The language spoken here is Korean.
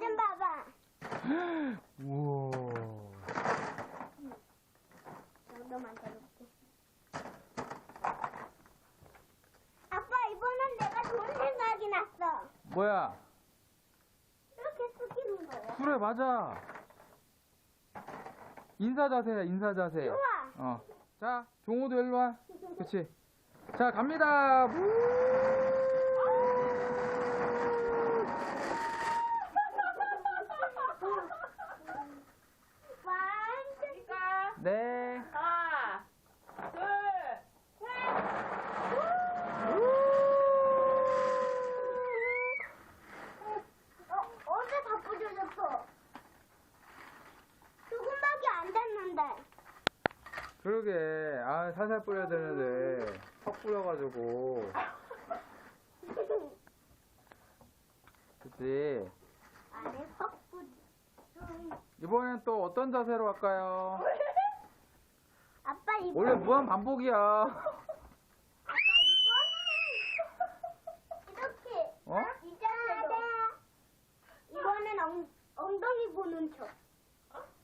좀 봐봐. 우와. 너만 더럽게. 아빠, 이번엔 내가 좋은 생각이 났어. 뭐야? 이렇게 숙이는 거야. 그래, 맞아. 인사 자세야, 인사 자세. 좋아. 어. 자, 종호도 일로 와. 그치. 자, 갑니다. 우! 그러게. 아 살살 뿌려야 되는데. 턱 뿌려가지고. 그치? 안에 퍽뿌 이번엔 또 어떤 자세로 할까요? 아빠 이번 원래 무한 반복이야. 아빠 이번 이렇게. 어? 이자세 아, 네. 이번엔 엉, 엉덩이 보는 척.